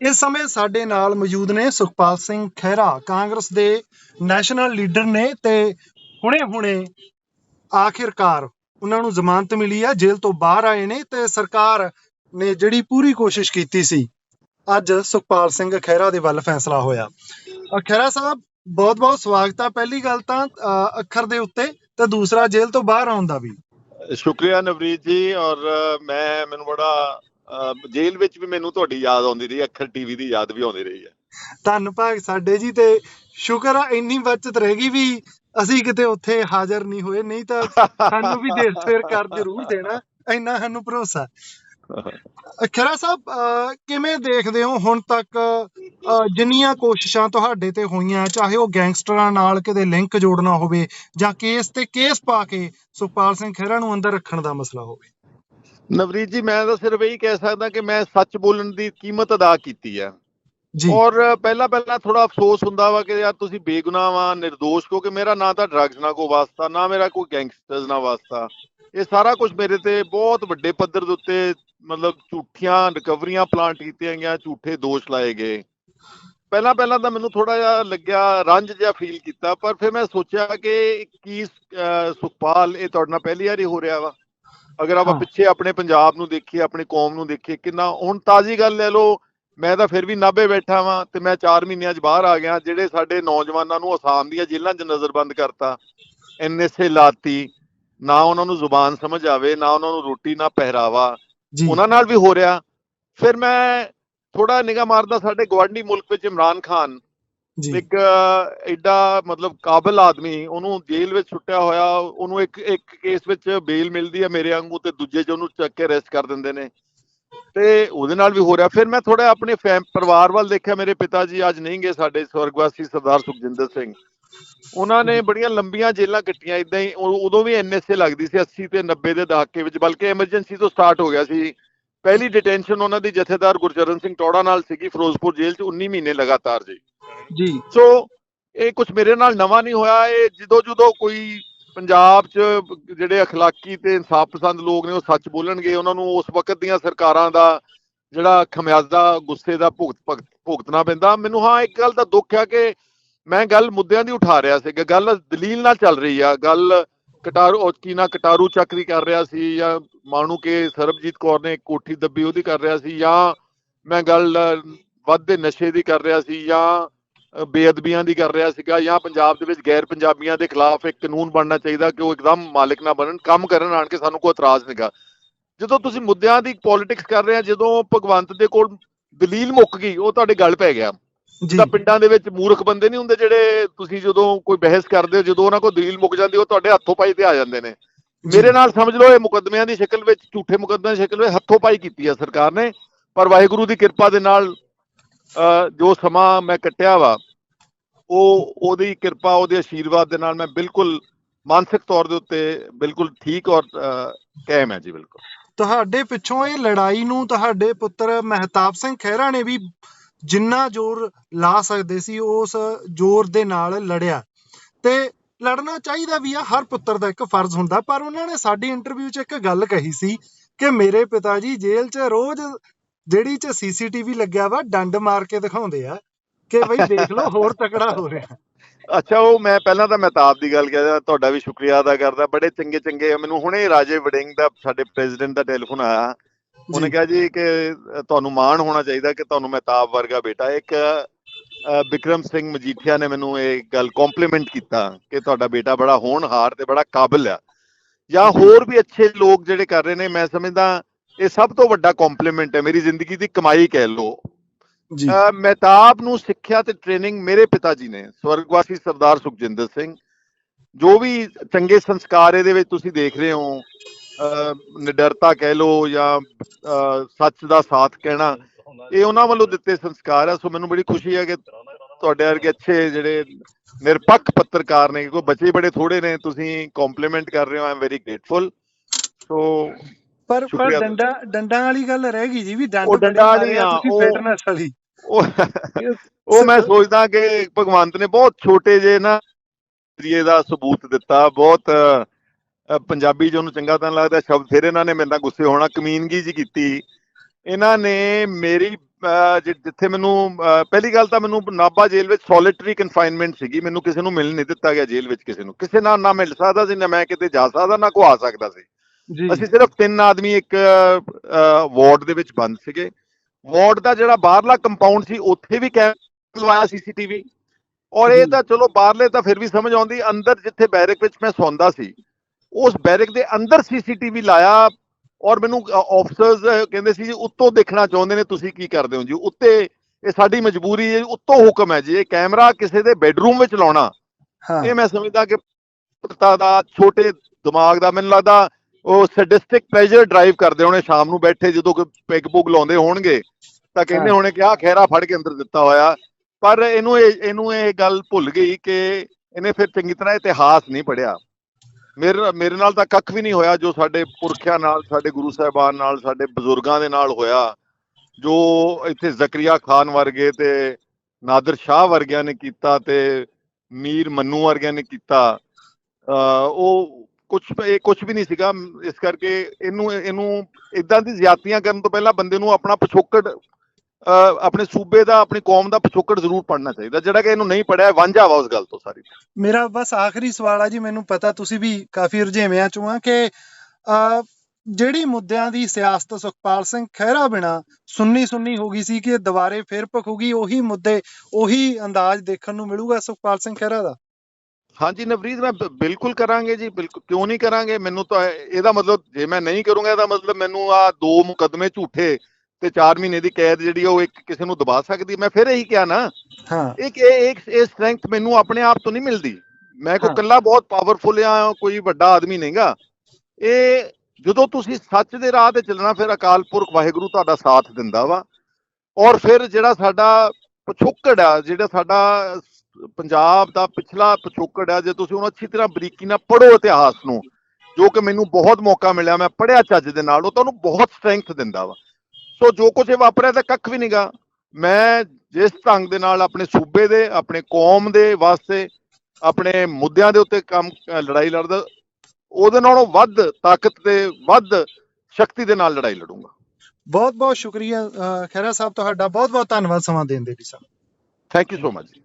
ਇਸ ਸਮੇਂ ਸਾਡੇ ਨਾਲ ਮੌਜੂਦ ਨੇ ਸੁਖਪਾਲ ਸਿੰਘ ਖਹਿਰਾ, ਕਾਂਗਰਸ ਦੇ ਨੈਸ਼ਨਲ ਲੀਡਰ ਨੇ ਤੇ ਹੁਣੇ-ਹੁਣੇ ਆਖਿਰਕਾਰ ਉਹਨਾਂ ਨੂੰ ਜ਼ਮਾਨਤ ਮਿਲੀ ਆ, ਜੇਲ੍ਹ ਤੋਂ ਬਾਹਰ ਆਏ ਨੇ ਤੇ ਸਰਕਾਰ ਨੇ ਜਿਹੜੀ ਪੂਰੀ ਕੋਸ਼ਿਸ਼ ਕੀਤੀ ਸੀ, ਅੱਜ ਸੁਖਪਾਲ ਸਿੰਘ ਖਹਿਰਾ ਦੇ ਵੱਲ ਫੈਸਲਾ ਹੋਇਆ। ਖਹਿਰਾ ਸਾਹਿਬ, ਬਹੁਤ-ਬਹੁਤ ਸਵਾਗਤ ਆ। ਪਹਿਲੀ ਗੱਲ ਤਾਂ ਅੱਖਰ ਦੇ ਉੱਤੇ ਤੇ ਦੂਸਰਾ ਜੇਲ੍ਹ ਤੋਂ ਬਾਹਰ ਆਉਣ ਦਾ ਵੀ। ਸ਼ੁਕਰੀਆ ਨਵਰੀਤ ਜੀ ਔਰ ਮੈਂ, ਮੈਨੂੰ ਬੜਾ ਜੇਲ੍ਹ ਵਿੱਚ ਵੀ ਮੈਨੂੰ ਤੁਹਾਡੀ ਯਾਦ ਆਉਂਦੀ ਰਹੀ, ਅੱਖਰ ਟੀਵੀ ਦੀ ਯਾਦ ਵੀ ਆਉਂਦੀ ਰਹੀ ਹੈ। ਧੰਨ ਭਾਗ ਸਾਡੇ ਜੀ ਤੇ ਸ਼ੁਕਰ ਆ, ਇੰਨੀ ਬਚਤ ਰਹਿ ਗਈ ਵੀ ਅਸੀਂ ਕਿਤੇ ਉੱਥੇ ਹਾਜ਼ਰ ਨਹੀਂ ਹੋਏ, ਨਹੀਂ ਤਾਂ ਸਾਨੂੰ ਵੀ ਦੇਰ ਸਵੇਰ ਕਰ ਜ਼ਰੂਰ ਦੇਣਾ, ਇੰਨਾ ਸਾਨੂੰ ਭਰੋਸਾ। ਖਰਾ ਸਾਹਿਬ ਕਿਵੇਂ ਦੇਖਦੇ ਹੋ ਹੁਣ ਤੱਕ ਜਿੰਨੀਆਂ ਕੋਸ਼ਿਸ਼ਾਂ ਤੁਹਾਡੇ ਤੇ ਹੋਈਆਂ, ਚਾਹੇ ਉਹ ਗੈਂਗਸਟਰਾਂ ਨਾਲ ਕਿਤੇ ਲਿੰਕ ਜੋੜਨਾ ਹੋਵੇ ਜਾਂ ਕੇਸ ਤੇ ਕੇਸ ਪਾ ਕੇ ਸੁਖਪਾਲ ਸਿੰਘ ਖਹਿਰਾ ਨੂੰ ਅੰਦਰ ਰੱਖਣ ਦਾ ਮਸਲਾ ਹੋਵੇ? ਨਵਰੀਤ ਜੀ ਮੈਂ ਤਾਂ ਸਿਰਫ ਇਹੀ ਕਹਿ ਸਕਦਾ ਕਿ ਮੈਂ ਸੱਚ ਬੋਲਣ ਦੀ ਕੀਮਤ ਅਦਾ ਕੀਤੀ ਹੈ। ਜੀ। ਔਰ ਪਹਿਲਾਂ ਪਹਿਲਾਂ ਥੋੜਾ ਅਫਸੋਸ ਹੁੰਦਾ ਵਾ ਕਿ ਯਾਰ ਤੁਸੀਂ ਬੇਗੁਨਾਹ ਵਾਂ નિર્ਦੋਸ਼ ਕਿਉਂਕਿ ਮੇਰਾ ਨਾ ਤਾਂ ਡਰੱਗਸ ਨਾਲ ਕੋਈ ਵਾਸਤਾ ਨਾ ਮੇਰਾ ਕੋਈ ਗੈਂਗਸਟਰਸ ਨਾਲ ਵਾਸਤਾ। ਇਹ ਸਾਰਾ ਕੁਝ ਮੇਰੇ ਤੇ ਬਹੁਤ ਵੱਡੇ ਪੱਧਰ ਦੇ ਉੱਤੇ ਮਤਲਬ ਝੂਠੀਆਂ ਰਿਕਵਰੀਆਂ ਪਲਾਂਟ ਕੀਤੀਆਂ ਗਈਆਂ ਝੂਠੇ ਦੋਸ਼ ਲਾਏ ਗਏ। ਪਹਿਲਾਂ ਪਹਿਲਾਂ ਤਾਂ ਮੈਨੂੰ ਥੋੜਾ ਜਿਹਾ ਲੱਗਿਆ ਰੰਜ ਜਿਹਾ ਫੀਲ ਕੀਤਾ ਪਰ ਫਿਰ ਮੈਂ ਸੋਚਿਆ ਕਿ ਕੀ ਸੁਖਪਾਲ ਇਹ ਤੁਹਾਡੇ ਨਾਲ ਪਹਿਲੀ ਵਾਰੀ ਹੋ ਰਿਹਾ ਵਾ। ਅਗਰ ਆਪਾਂ। ਪਿੱਛੇ ਆਪਣੇ ਪੰਜਾਬ ਨੂੰ ਦੇਖੀਏ ਆਪਣੀ ਕੌਮ ਨੂੰ ਦੇਖੀਏ ਕਿੰਨਾ ਹੁਣ ਤਾਜ਼ੀ ਗੱਲ ਲੈ ਲਓ ਮੈਂ ਤਾਂ ਫਿਰ ਵੀ ਨਾਭੇ ਬੈਠਾ ਵਾਂ ਤੇ ਮੈਂ 4 ਮਹੀਨਿਆਂ 'ਚ ਬਾਹਰ ਆ ਗਿਆ ਜਿਹੜੇ ਸਾਡੇ ਨੌਜਵਾਨਾਂ ਨੂੰ ਆਸਾਮ ਦੀਆਂ ਜੇਲ੍ਹਾਂ 'ਚ ਨਜ਼ਰਬੰਦ ਕਰਤਾ ਐਨਐਸਏ ਲਾਤੀ ਨਾ ਉਹਨਾਂ ਨੂੰ ਜ਼ੁਬਾਨ ਸਮਝ ਆਵੇ ਨਾ ਉਹਨਾਂ ਨੂੰ ਰੋਟੀ ਨਾ ਪਹਿਰਾਵਾ ਉਹਨਾਂ ਨਾਲ ਵੀ ਹੋ ਰਿਹਾ ਫਿਰ ਮੈਂ ਥੋੜਾ ਨਿਗਾਹ ਮਾਰਦਾ ਸਾਡੇ ਗਵਾਂਢੀ ਮੁਲਕ ਵਿੱਚ ਇਮਰਾਨ ਖਾਨ ਇੱਕ ਐਡਾ ਮਤਲਬ ਕਾਬਲ ਆਦਮੀ ਉਹਨੂੰ ਜੇਲ੍ਹ ਵਿੱਚ ਛੁੱਟਿਆ ਹੋਇਆ ਉਹਨੂੰ ਇੱਕ ਇੱਕ ਕੇਸ ਵਿੱਚ ਬੇਲ ਮਿਲਦੀ ਹੈ ਮੇਰੇ ਵਾਂਗੂ ਤੇ ਦੂਜੇ 'ਚ ਉਹਨੂੰ ਚੱਕ ਕੇ ਅਰੈਸਟ ਕਰ ਦਿੰਦੇ ਨੇ। ਤੇ ਉਹਦੇ ਨਾਲ ਵੀ ਹੋ ਰਿਹਾ। ਫਿਰ ਮੈਂ ਥੋੜਾ ਆਪਣੇ ਫੈਮ ਪਰਿਵਾਰ ਵੱਲ ਦੇਖਿਆ। ਮੇਰੇ ਪਿਤਾ ਜੀ ਅੱਜ ਨਹੀਂ ਗਏ ਸਾਡੇ ਸਵਰਗਵਾਸੀ ਸਰਦਾਰ ਸੁਖਜਿੰਦਰ ਸਿੰਘ। ਉਹਨਾਂ ਨੇ ਬੜੀਆਂ ਲੰਬੀਆਂ ਜੇਲ੍ਹਾਂ ਕੱਟੀਆਂ। ਇਦਾਂ ਹੀ ਉਦੋਂ ਵੀ ਐਨਐਸਏ ਲੱਗਦੀ ਸੀ 80 ਤੇ 90 ਦੇ ਦਹਾਕੇ ਵਿੱਚ। ਬਲਕਿ ਐਮਰਜੈਂਸੀ ਤੋਂ ਸਟਾਰਟ ਹੋ ਗਿਆ ਸੀ। ਪਹਿਲੀ ਡਿਟੈਂਸ਼ਨ ਉਹਨਾਂ ਦੀ ਜਥੇਦਾਰ ਗੁਰਚਰਨ ਸਿੰਘ ਟੌੜਾ ਨਾਲ ਸੀਗੀ। ਫਿਰੋਜ਼ਪੁਰ ਜੇਲ੍ਹ 'ਚ 19 ਮਹੀਨੇ ਲਗਾਤਾਰ ਜੀ। ਜੀ। ਸੋ ਇਹ ਕੁਝ ਮੇਰੇ ਨਾਲ ਨਵਾਂ ਨਹੀਂ ਹੋਇਆ। ਇਹ ਜਦੋਂ ਜਦੋਂ ਕੋਈ ਪੰਜਾਬ 'ਚ ਜਿਹੜੇ ਅਖਲਾਕੀ ਤੇ ਇਨਸਾਫ ਪਸੰਦ ਲੋਕ ਨੇ, ਉਹ ਸੱਚ ਬੋਲਣਗੇ, ਉਹਨਾਂ ਨੂੰ ਉਸ ਵਕਤ ਦੀਆਂ ਸਰਕਾਰਾਂ ਦਾ ਜਿਹੜਾ ਖਮਿਆਜ਼ਾ, ਗੁੱਸੇ ਦਾ ਭੁਗਤ ਭੁਗਤਣਾ ਪੈਂਦਾ। ਮੈਨੂੰ ਹਾਂ, ਇੱਕ ਗੱਲ ਦਾ ਦੁੱਖ ਆ ਕਿ ਮੈਂ ਗੱਲ ਮੁੱਦਿਆਂ ਦੀ ਉਠਾ ਰਿਹਾ ਸੀ ਗੱਲ ਦਲੀਲ ਨਾਲ ਚੱਲ ਰਹੀ ਆ। ਗੱਲ ਕਟਾਰੂ, ਉਹ ਕੀ ਨਾ ਕਟਾਰੂ ਚੱਕਰੀ ਕਰ ਰਿਹਾ ਸੀ ਜਾਂ ਮਾਣੂ ਕੇ ਸਰਬਜੀਤ ਕੌਰ ਨੇ ਕੋਠੀ ਦੱਬੀ ਉਹਦੀ ਕਰ ਰਿਹਾ ਸੀ ਜਾਂ ਮੈਂ ਗੱਲ ਵੱਧਦੇ ਨਸ਼ੇ ਦੀ ਕਰ ਰਿਹਾ ਸੀ ਜਾਂ ਬੇਅਦਬੀਆਂ ਦੀ ਕਰ ਰਿਹਾ ਸੀਗਾ ਜਾਂ ਪੰਜਾਬ ਦੇ ਵਿੱਚ ਗੈਰ ਪੰਜਾਬੀਆਂ ਦੇ ਖਿਲਾਫ ਇੱਕ ਕਾਨੂੰਨ ਬਣਨਾ ਚਾਹੀਦਾ ਕਿ ਉਹ ਇੱਕਦਮ ਮਾਲਕ ਨਾ ਬਣਨ ਕੰਮ ਕਰਨ ਆਣ ਕੇ ਸਾਨੂੰ ਕੋਈ ਇਤਰਾਜ਼ ਨਹੀਂਗਾ ਜਦੋਂ ਤੁਸੀਂ ਮੁੱਦਿਆਂ ਦੀ ਪੋਲਿਟਿਕਸ ਕਰ ਰਹੇ ਆ ਜਦੋਂ ਭਗਵੰਤ ਦੇ ਕੋਲ ਦਲੀਲ ਮੁੱਕ ਗਈ ਉਹ ਤੁਹਾਡੇ ਗੱਲ ਪੈ ਗਿਆ। ਤਾਂ ਪਿੰਡਾਂ ਦੇ ਵਿੱਚ ਮੂਰਖ ਬੰਦੇ ਨਹੀਂ ਹੁੰਦੇ ਜਿਹੜੇ ਤੁਸੀਂ ਜਦੋਂ ਕੋਈ ਬਹਿਸ ਕਰਦੇ ਹੋ ਜਦੋਂ ਉਹਨਾਂ ਕੋਲ ਦਲੀਲ ਮੁੱਕ ਜਾਂਦੀ ਉਹ ਤੁਹਾਡੇ ਹੱਥੋਂ ਪਾਈ ਤੇ ਆ ਜਾਂਦੇ ਨੇ। ਮੇਰੇ ਨਾਲ ਸਮਝ ਲਓ ਇਹ ਮੁਕੱਦਮਿਆਂ ਦੀ ਸ਼ਕਲ ਵਿੱਚ ਝੂਠੇ ਮੁਕੱਦਮਿਆਂ ਦੀ ਸ਼ਕਲ ਵਿੱਚ ਹੱਥੋਂ ਪਾਈ ਕੀਤੀ ਹੈ ਸਰਕਾਰ ਨੇ ਪਰ ਵਾਹਿਗੁਰੂ ਦੀ ਕਿਰਪਾ ਦੇ ਨਾਲ ਜੋ ਸਮਾਂ ਮੈਂ ਕੱਟਿਆ ਵਾ, ਉਹ, ਉਹਦੀ ਕਿਰਪਾ, ਉਹਦੇ ਆਸ਼ੀਰਵਾਦ ਦੇ ਨਾਲ ਮੈਂ ਬਿਲਕੁਲ ਮਾਨਸਿਕ ਤੌਰ ਦੇ ਉੱਤੇ ਬਿਲਕੁਲ ਠੀਕ ਔਰ ਕਾਇਮ ਹੈ ਜੀ ਬਿਲਕੁਲ। ਤੁਹਾਡੇ ਪਿੱਛੋਂ ਇਹ ਲੜਾਈ ਨੂੰ ਤੁਹਾਡੇ ਪੁੱਤਰ ਮਹਿਤਾਬ ਸਿੰਘ ਖਹਿਰਾ ਨੇ ਵੀ ਜਿੰਨਾ ਜ਼ੋਰ ਲਾ ਸਕਦੇ ਸੀ, ਉਸ ਜ਼ੋਰ ਦੇ ਨਾਲ ਲੜਿਆ। ਤੇ ਲੜਨਾ ਚਾਹੀਦਾ ਵੀ ਆ, ਹਰ ਪੁੱਤਰ ਦਾ ਇੱਕ ਫਰਜ਼ ਹੁੰਦਾ, ਪਰ ਉਹਨਾਂ ਨੇ ਸਾਡੀ ਇੰਟਰਵਿਊ 'ਚ ਇੱਕ ਗੱਲ ਕਹੀ ਸੀ ਕਿ ਮੇਰੇ ਪਿਤਾ ਜੀ ਜੇਲ੍ਹ 'ਚ ਰੋਜ਼ ਜਿਹੜੀ 'ਚ ਸੀਸੀਟੀਵੀ ਲੱਗਿਆ ਵਾ ਡੰਡ ਮਾਰ ਕੇ ਦਿਖਾਉਂਦੇ ਆ ਕਿ ਬਈ ਦੇਖ ਲਓ ਹੋਰ ਤਕੜਾ ਹੋ ਰਿਹਾ। ਅੱਛਾ ਉਹ ਮੈਂ ਪਹਿਲਾਂ ਤਾਂ ਮਹਿਤਾਬ ਦੀ ਗੱਲ ਕਰਦਾ ਤੁਹਾਡਾ ਵੀ ਸ਼ੁਕਰੀਆ ਅਦਾ ਕਰਦਾ। ਬੜੇ ਚੰਗੇ ਚੰਗੇ ਮੈਨੂੰ ਹੁਣੇ ਰਾਜੇ ਵੜਿੰਗ ਦਾ ਸਾਡੇ ਪ੍ਰੈਜ਼ੀਡੈਂਟ ਦਾ ਟੈਲੀਫੋਨ ਆਇਆ। ਉਹਨੇ ਕਿਹਾ ਜੀ ਕਿ ਤੁਹਾਨੂੰ ਮਾਣ ਹੋਣਾ ਚਾਹੀਦਾ ਕਿ ਤੁਹਾਨੂੰ ਮਹਿਤਾਬ ਵਰਗਾ ਬੇਟਾ। ਇੱਕ ਅ, ਬਿਕਰਮ ਸਿੰਘ ਮਜੀਠੀਆ ਨੇ ਮੈਨੂੰ ਇਹ ਗੱਲ ਕੰਪਲੀਮੈਂਟ ਕੀਤਾ ਕਿ ਤੁਹਾਡਾ ਬੇਟਾ ਬੜਾ ਹੋਣਹਾਰ ਤੇ ਬੜਾ ਕਾਬਿਲ ਆ। ਜਾਂ। ਹੋਰ ਵੀ ਅੱਛੇ ਲੋਕ ਜਿਹੜੇ ਕਰ ਰਹੇ ਨੇ ਮੈਂ ਸਮਝਦਾ ਇਹ ਸਭ ਤੋਂ ਵੱਡਾ ਕੰਪਲੀਮੈਂਟ ਹੈ ਮੇਰੀ ਜ਼ਿੰਦਗੀ ਦੀ ਕਮਾਈ ਕਹਿ ਲਓ। ਜੀ। ਮਹਿਤਾਬ ਨੂੰ ਸਿੱਖਿਆ ਤੇ ਟ੍ਰੇਨਿੰਗ ਮੇਰੇ ਪਿਤਾ ਜੀ ਨੇ ਸਵਰਗਵਾਸੀ ਸਰਦਾਰ ਸੁਖਜਿੰਦਰ ਸਿੰਘ। ਜੋ ਵੀ ਚੰਗੇ ਸੰਸਕਾਰ ਇਹਦੇ ਵਿੱਚ ਤੁਸੀਂ ਦੇਖ ਰਹੇ ਹੋ ਨਿਡਰਤਾ ਕਹਿ ਲਓ ਜਾਂ ਸੱਚ ਦਾ ਸਾਥ ਕਹਿਣਾ ਇਹ ਉਹਨਾਂ ਵੱਲੋਂ ਦਿੱਤੇ ਸੰਸਕਾਰ ਆ। ਸੋ ਮੈਨੂੰ ਬੜੀ ਖੁਸ਼ੀ ਹੈ ਕਿ ਤੁਹਾਡੇ ਵਰਗੇ ਅੱਛੇ ਜਿਹੜੇ ਨਿਰਪੱਖ ਪੱਤਰਕਾਰ ਨੇ ਕੋਈ ਬੱਚੇ ਬੜੇ ਥੋੜੇ ਨੇ ਤੁਸੀਂ ਕੰਪਲੀਮੈਂਟ ਕਰ ਰਹੇ ਹੋ I am very grateful so ਪਰ ਪਰ ਸ਼ੁਕਰੀਆ। ਡੰਡਾ ਡੰਡਾਂ ਵਾਲੀ ਗੱਲ ਰਹਿ ਗਈ ਜੀ ਵੀ ਡੰਡ ਉਹ ਬੜੇ ਡੰਡਾਂ ਵਾਲੀ ਮਾਰੇ ਆ, ਆ, ਤੁਸੀਂ ਉਹ- ਫਿਟਨੈਸ ਵਾਲੀ। ਉਹ ਉਹ ਮੈਂ ਸੋਚਦਾ ਕਿ ਭਗਵੰਤ ਨੇ ਬਹੁਤ ਛੋਟੇ ਜੇ ਨਾ ਜਰੀਏ ਦਾ ਸਬੂਤ ਦਿੱਤਾ। ਬਹੁਤ ਅ, ਪੰਜਾਬੀ ਚ ਉਹਨੂੰ ਚੰਗਾ ਤਾਂ ਨੀ ਲੱਗਦਾ ਸ਼ਬਦ ਫਿਰ ਇਹਨਾਂ ਨੇ ਮੇਰੇ ਨਾਲ ਗੁੱਸੇ ਹੋਣਾ ਕਮੀਨਗੀ ਜੀ ਕੀਤੀ। ਇਹਨਾਂ ਨੇ ਮੇਰੀ ਜਿ- ਜਿੱਥੇ ਮੈਨੂੰ ਪਹਿਲੀ ਗੱਲ ਤਾਂ ਮੈਨੂੰ ਨਾਭਾ ਜੇਲ੍ਹ ਵਿੱਚ ਸੋਲਿਟਰੀ ਕਨਫਾਈਨਮੈਂਟ ਸੀਗੀ। ਮੈਨੂੰ ਕਿਸੇ ਨੂੰ ਮਿਲਣ ਨਹੀਂ ਦਿੱਤਾ ਗਿਆ ਜੇਲ੍ਹ ਵਿੱਚ ਕਿਸੇ ਨੂੰ। ਕਿਸੇ ਨਾਲ ਨਾ ਮਿਲ ਸਕਦਾ ਸੀ ਨਾ ਮੈਂ ਕਿਤੇ ਜਾ ਸਕਦਾ ਨਾ ਕੋ ਆ ਸਕਦਾ ਸੀ। ਅਸੀਂ ਸਿਰਫ ਤਿੰਨ ਆਦਮੀ ਇੱਕ ਵਾਰਡ ਦੇ ਵਿੱਚ ਬੰਦ ਸੀਗੇ। ਵਾਰਡ ਦਾ ਜਿਹੜਾ ਬਾਹਰਲਾ ਕੰਪਾਊਂਡ ਸੀ ਉੱਥੇ ਵੀ ਕੈਮਰਾ ਲਵਾਇਆ ਸੀਸੀਟੀਵੀ। ਔਰ ਇਹ। ਤਾਂ ਚਲੋ ਬਾਹਰਲੇ ਤਾਂ ਫਿਰ ਵੀ ਸਮਝ ਆਉਂਦੀ ਅੰਦਰ ਜਿੱਥੇ ਬੈਰਕ ਵਿੱਚ ਮੈਂ ਸੌਂਦਾ ਸੀ ਉਸ ਬੈਰਕ ਦੇ ਅੰਦਰ ਸੀਸੀਟੀਵੀ ਲਾਇਆ। ਔਰ ਮੈਨੂੰ ਆਫਸਰਸ ਕਹਿੰਦੇ ਸੀ ਜੀ ਉੱਤੋਂ ਦੇਖਣਾ ਚਾਹੁੰਦੇ ਨੇ ਤੁਸੀਂ ਕੀ ਕਰਦੇ ਹੋ ਜੀ? ਉੱਤੇ ਇਹ ਸਾਡੀ ਮਜਬੂਰੀ ਹੈ ਉੱਤੋਂ ਹੁਕਮ ਹੈ ਜੀ ਇਹ ਕੈਮਰਾ ਕਿਸੇ ਦੇ ਬੈੱਡਰੂਮ ਵਿੱਚ ਲਾਉਣਾ। ਹਾਂ। ਇਹ ਮੈਂ ਸਮਝਦਾ ਕਿ ਪਤਾ ਦਾ ਛੋਟੇ ਦਿਮਾਗ ਦਾ ਮੈਨੂੰ ਲੱਗਦਾ ਉਹ ਸੈਡਿਸਟਿਕ ਪਲੇਜਰ ਡਰਾਈਵ ਕਰਦੇ ਹੋਣੇ ਸ਼ਾਮ ਨੂੰ ਬੈਠੇ ਜਦੋਂ ਕੋਈ ਪਿਗ ਪੁਗ ਲਾਉਂਦੇ ਹੋਣਗੇ ਤਾਂ ਕਹਿੰਦੇ। ਹੋਣੇ ਕਿ ਆਹ ਖੈਰਾ ਫੜ ਕੇ ਅੰਦਰ ਦਿੱਤਾ ਹੋਇਆ। ਪਰ ਇਹਨੂੰ ਇਹ ਇਹਨੂੰ ਇਹ ਗੱਲ ਭੁੱਲ ਗਈ ਕਿ ਇਹਨੇ ਫਿਰ ਚੰਗੀ ਤਰ੍ਹਾਂ ਇਤਿਹਾਸ ਨਹੀਂ ਪੜਿਆ ਮੇਰੇ ਮੇਰੇ ਨਾਲ ਤਾਂ ਕੱਖ ਵੀ ਨਹੀਂ ਹੋਇਆ ਜੋ ਸਾਡੇ ਪੁਰਖਿਆਂ ਨਾਲ ਸਾਡੇ ਗੁਰੂ ਸਾਹਿਬਾਨ ਨਾਲ ਸਾਡੇ ਬਜ਼ੁਰਗਾਂ ਦੇ ਨਾਲ ਹੋਇਆ। ਜੋ ਇੱਥੇ ਜ਼ਕਰੀਆ ਖਾਨ ਵਰਗੇ ਤੇ ਨਾਦਰ ਸ਼ਾਹ ਵਰਗਿਆਂ ਨੇ ਕੀਤਾ ਤੇ ਮੀਰ ਮੰਨੂ ਵਰਗਿਆਂ ਨੇ ਕੀਤਾ ਉਹ ਕੁਝ ਇਹ ਕੁਝ ਵੀ ਨਹੀਂ ਸੀਗਾ। ਇਸ ਕਰਕੇ ਇਹਨੂੰ ਇਹਨੂੰ ਇਦਾਂ ਦੀ ਜ਼ਿਆਦਤੀਆਂ ਕਰਨ ਤੋਂ ਪਹਿਲਾਂ ਬੰਦੇ ਨੂੰ ਆਪਣਾ ਪਿਛੋਕੜ ਆਪਣੇ ਸੂਬੇ ਦਾ, ਆਪਣੀ ਕੌਮ ਦਾ ਪਿਛੋਕੜ ਜ਼ਰੂਰ ਪੜਨਾ ਚਾਹੀਦਾ, ਜਿਹੜਾ ਕਿ ਇਹਨੂੰ ਨਹੀਂ ਪੜਿਆ ਵਾਂਝਾ ਵਾ ਉਸ ਗੱਲ ਤੋਂ ਸਾਰੀ। ਮੇਰਾ ਬਸ ਆਖਰੀ ਸਵਾਲ ਆ ਜੀ, ਮੈਨੂੰ ਪਤਾ ਤੁਸੀਂ ਵੀ ਕਾਫੀ ਰੁਝੇਵਿਆਂ ਚੋਂ ਆ ਕਿ ਜਿਹੜੀ ਮੁੱਦਿਆਂ ਦੀ ਸਿਆਸਤ ਸੁਖਪਾਲ ਸਿੰਘ ਖਹਿਰਾ ਬਿਨਾ ਸੁੰਨੀ ਸੁੰਨੀ ਹੋ ਗਈ ਸੀ ਕਿ ਦੁਬਾਰੇ ਫਿਰ ਭਖੂਗੀ, ਉਹੀ ਮੁੱਦੇ, ਉਹੀ ਅੰਦਾਜ਼ ਦੇਖਣ ਨੂੰ ਮਿਲੂਗਾ ਸੁਖਪਾਲ ਸਿੰਘ ਖਹਿਰਾ ਦਾ? ਹਾਂਜੀ ਨਵਰੀਤ ਮੈਂ ਬਿਲਕੁਲ ਕਰਾਂਗੇ ਜੀ ਬਿਲਕੁਲ ਕਿਉਂ ਨਹੀਂ ਕਰਾਂਗੇ? ਮੈਨੂੰ ਤਾਂ ਇਹਦਾ ਮਤਲਬ ਜੇ ਮੈਂ ਨਹੀਂ ਕਰੂੰਗਾ ਇਹਦਾ ਮਤਲਬ ਮੈਨੂੰ ਆ ਦੋ ਮੁਕੱਦਮੇ ਝੂਠੇ ਤੇ 4 ਮਹੀਨੇ ਦੀ ਕੈਦ ਜਿਹੜੀ ਉਹ ਇੱਕ ਕਿਸੇ ਨੂੰ ਦਬਾ ਸਕਦੀ ਮੈਂ ਫਿਰ ਇਹੀ ਕਿਹਾ ਨਾ। ਹਾਂ। ਇੱਕ ਇਹ ਇੱਕ ਇਹ ਸਟਰੈਂਥ ਮੈਨੂੰ ਆਪਣੇ ਆਪ ਤੋਂ ਨਹੀਂ ਮਿਲਦੀ। ਮੈਂ ਕੋਈ ਹਾਂ। ਇਕੱਲਾ ਬਹੁਤ ਪਾਵਰਫੁਲ ਆ ਕੋਈ ਵੱਡਾ ਆਦਮੀ ਨਹੀਂਗਾ। ਇਹ ਜਦੋਂ ਤੁਸੀਂ ਸੱਚ ਦੇ ਰਾਹ ਤੇ ਚੱਲਣਾ ਫਿਰ ਅਕਾਲ ਪੁਰਖ ਵਾਹਿਗੁਰੂ ਤੁਹਾਡਾ ਸਾਥ ਦਿੰਦਾ ਵਾ। ਔਰ ਫਿਰ ਜਿਹੜਾ ਸਾਡਾ ਪਿਛੋਕੜ ਆ ਜਿਹੜਾ ਸਾਡਾ ਪੰਜਾਬ ਦਾ ਪਿਛਲਾ ਪਿਛੋਕੜ ਆ ਜੇ ਤੁਸੀਂ ਉਹਨੂੰ ਅੱਛੀ ਤਰ੍ਹਾਂ ਬਰੀਕੀ ਨਾਲ ਪੜ੍ਹੋ ਇਤਿਹਾਸ ਨੂੰ ਜੋ ਕਿ ਮੈਨੂੰ ਬਹੁਤ ਮੌਕਾ ਮਿਲਿਆ ਮੈਂ ਪੜ੍ਹਿਆ ਚੱਜ ਦੇ ਨਾਲ ਉਹ ਤੁਹਾਨੂੰ ਬਹੁਤ ਸਟਰੈਂਥ ਦਿੰਦਾ ਵਾ। ਸੋ ਜੋ ਕੁਝ ਇਹ ਵਾਪਰਿਆ ਤਾਂ ਕੱਖ ਵੀ ਨਹੀਂਗਾ ਮੈਂ ਜਿਸ ਢੰਗ ਦੇ ਨਾਲ ਆਪਣੇ ਸੂਬੇ ਦੇ ਆਪਣੇ ਕੌਮ ਦੇ ਵਾਸਤੇ ਆਪਣੇ ਮੁੱਦਿਆਂ ਦੇ ਉੱਤੇ ਕੰਮ ਲੜਾਈ ਲੜਦਾ ਉਹਦੇ ਨਾਲੋਂ ਵੱਧ ਤਾਕਤ ਤੇ ਵੱਧ ਸ਼ਕਤੀ ਦੇ ਨਾਲ ਲੜਾਈ ਲੜੂੰਗਾ। ਬਹੁਤ ਬਹੁਤ ਸ਼ੁਕਰੀਆ ਅ, ਖਹਿਰਾ ਸਾਹਿਬ ਤੁਹਾਡਾ ਬਹੁਤ ਬਹੁਤ ਧੰਨਵਾਦ ਸਮਾਂ ਦੇਣ ਦੇ ਲਈ ਸਾਨੂੰ ਥੈਂਕ ਯੂ ਸੋ ਮਚ